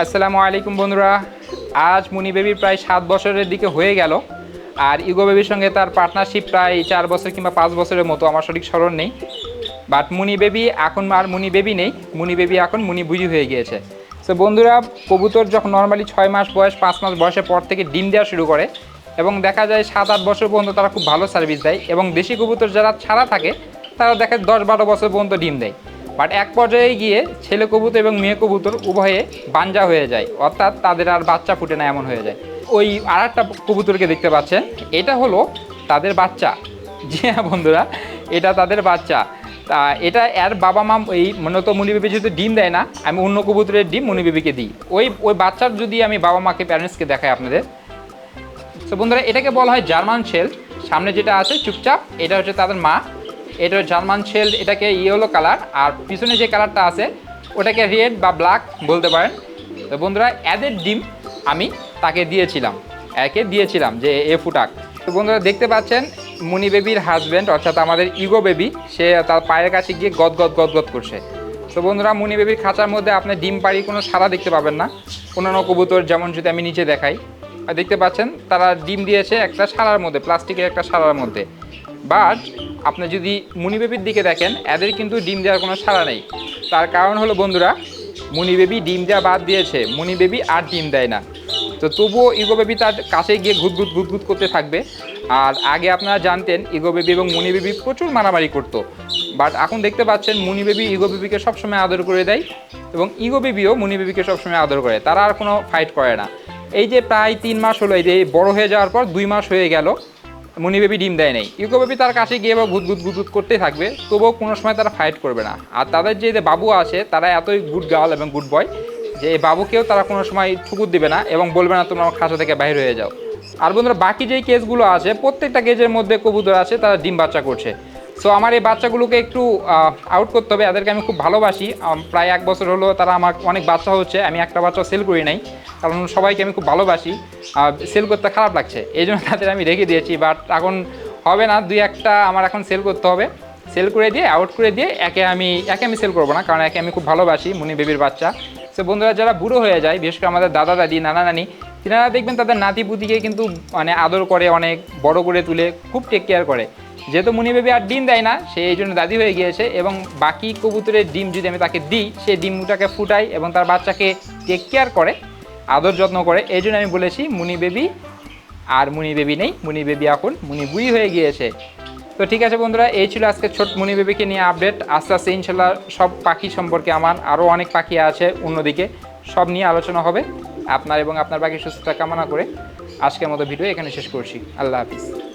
আসসালামু আলাইকুম বন্ধুরা। আজ মুনি বেবির প্রায় সাত বছরের দিকে হয়ে গেল আর ইগো বেবির সঙ্গে তার পার্টনারশিপ প্রায় চার বছর কিংবা পাঁচ বছরের মতো, আমার সঠিক স্মরণ নেই। বাট মুনি বেবি এখন আর মুনি বেবি নেই, মুনি বেবি এখন মুনি বুঝি হয়ে গিয়েছে। তো বন্ধুরা, কবুতর যখন নর্মালি ছয় মাস বয়স, পাঁচ মাস বয়সের পর থেকে ডিম দেওয়া শুরু করে এবং দেখা যায় সাত, আট বছর পর্যন্ত তারা খুব ভালো সার্ভিস দেয় এবং দেশি কবুতর যারা ছাড়া থাকে, তারা দেখে দশ, বারো বছর পর্যন্ত ডিম দেয়। বাট এক পর্যায়ে গিয়ে ছেলে কবুতর এবং মেয়ে কবুতর উভয়ে বাঞ্জা হয়ে যায়। অর্থাৎ তাদের আর বাচ্চা ফুটে না এমন হয়ে যায়। ওই আর একটা কবুতরকে দেখতে পাচ্ছেন। এটা হলো তাদের বাচ্চা। জি হ্যাঁ বন্ধুরা, এটা তাদের বাচ্চা। তা এটা এর বাবা মা এই মূলত মুনিবেবি যেহেতু ডিম দেয় না, আমি অন্য কবুতরের ডিম মুনিবেবিকে দিই। ওই ওই বাচ্চার যদি আমি বাবা মাকে, প্যারেন্টসকে দেখাই আপনাদের। তো বন্ধুরা, এটাকে বলা হয় জার্মান শেল। সামনে যেটা আছে, চুপচাপ, এটা হচ্ছে তাদের মা। এটা জার্মান শেল, এটাকে ইয়েলো কালার আর পিছনে যে কালারটা আছে, ওটাকে রেড বা ব্ল্যাক বলতে পারেন। তো বন্ধুরা এদের ডিম আমি তাকে দিয়েছিলাম, একে দিয়েছিলাম যে এ ফুটাক। তো বন্ধুরা, দেখতে পাচ্ছেন, মুনি বেবির হাজব্যান্ড অর্থাৎ আমাদের ইগো বেবি সে তার পায়ের কাছে গিয়ে গদ গদ গদ গদ করছে। তো বন্ধুরা, মুনি বেবির খাঁচার মধ্যে আপনি ডিম পাড়ি কোনো সাদা দেখতে পাবেন না। অন্যান্য কবুতর, যেমন যদি আমি নিচে দেখাই। দেখতে পাচ্ছেন, তারা ডিম দিয়েছে একটা সারার মধ্যে, প্লাস্টিকের একটা সারার মধ্যে। বাট আপনি যদি মুনি বেবির দিকে দেখেন, এদের কিন্তু ডিম দেওয়ার কোনো সারা নেই। তার কারণ হলো বন্ধুরা মুনি বেবি ডিম দেওয়া বাদ দিয়েছে। মুনি বেবি আর ডিম দেয় না। তো তবুও ইগো বেবি তার কাছে গিয়ে ঘুটঘুট ঘুটঘুট করতে থাকবে। আর আগে আপনারা জানতেন, ইগো বেবি এবং মুনি বেবি প্রচুর মারামারি করতো। বাট এখন দেখতে পাচ্ছেন মুনি বেবি ইগো বেবিকে সবসময় আদর করে দেয় এবং ইগো বেবিও মুনি বেবিকে সবসময় আদর করে। তারা আর কোনো ফাইট করে না। এই যে প্রায় তিন মাস হলো, এই যে বড় হয়ে যাওয়ার পর দুই মাস হয়ে গেল। মুনি বেবি ডিম দেয় নাই। ইউকো বেবি তার কাছে গিয়ে বা গুদগুদ গুদগুদ করতে থাকবে, তবুও কোনো সময় তারা ফাইট করবে না। আর তাদের যে বাবু আছে, তারা এতই গুড গার্ল এবং গুড বয় যে এই বাবুকেও তারা কোনো সময় ঠুকুর দিবে না এবং বলবে না, তোমরা আমার খাঁচা থেকে বাইরে হয়ে যাও। আর বন্ধুরা, বাকি যেই কেসগুলো আছে, প্রত্যেকটা কেজের মধ্যে কবুতর আছে, তারা ডিম বাচ্চা করছে। সো আমার এই বাচ্চাগুলোকে একটু আউট করতে হবে। এদেরকে আমি খুব ভালোবাসি। প্রায় এক বছর হলো তারা আমার অনেক বাচ্চা হচ্ছে। আমি একটা বাচ্চা সেল করি নাই। কারণ সবাইকে আমি খুব ভালোবাসি। সেল করতে খারাপ লাগছে। এই জন্য তাদের আমি রেখে দিয়েছি। বাট এখন হবে না। দুই একটা আমার এখন সেল করতে হবে। সেল করে দিয়ে আউট করে দিয়ে একে আমি একে আমি সেল করব না। কারণ একে আমি খুব ভালোবাসি, মুনি বেবির বাচ্চা। সো বন্ধুরা, যারা বুড়ো হয়ে যায়, বিশেষ করে আমাদের দাদা, দাদি, নানা, নানি, তিনারা দেখবেন তাদের নাতি পুতিকে কিন্তু মানে আদর করে, অনেক বড় করে তুলে, খুব টেক কেয়ার করে। যেহেতু মুনি বেবি আর ডিম দেয় না, সে এই জন্য দাদি হয়ে গিয়েছে এবং বাকি কবুতরের ডিম যদি আমি তাকে দিই, সে ডিমটাকে ফুটাই এবং তার বাচ্চাকে টেক কেয়ার করে, আদর যত্ন করে। এই জন্য আমি বলেছি মুনি বেবি আর মুনি বেবি নেই মুনি বেবি এখন মুনি বুই হয়ে গিয়েছে। তো ঠিক আছে বন্ধুরা, এই ছিল আজকে ছোট মুনি বেবিকে নিয়ে আপডেট আস্তে আস্তে ইনশাল্লাহ সব পাখি সম্পর্কে আমার আরও অনেক পাখি আছে অন্যদিকে, সব নিয়ে আলোচনা হবে। আপনার এবং আপনার পাখির সুস্থতা কামনা করে আজকের মতো ভিডিও এখানে শেষ করছি। আল্লাহ হাফিজ।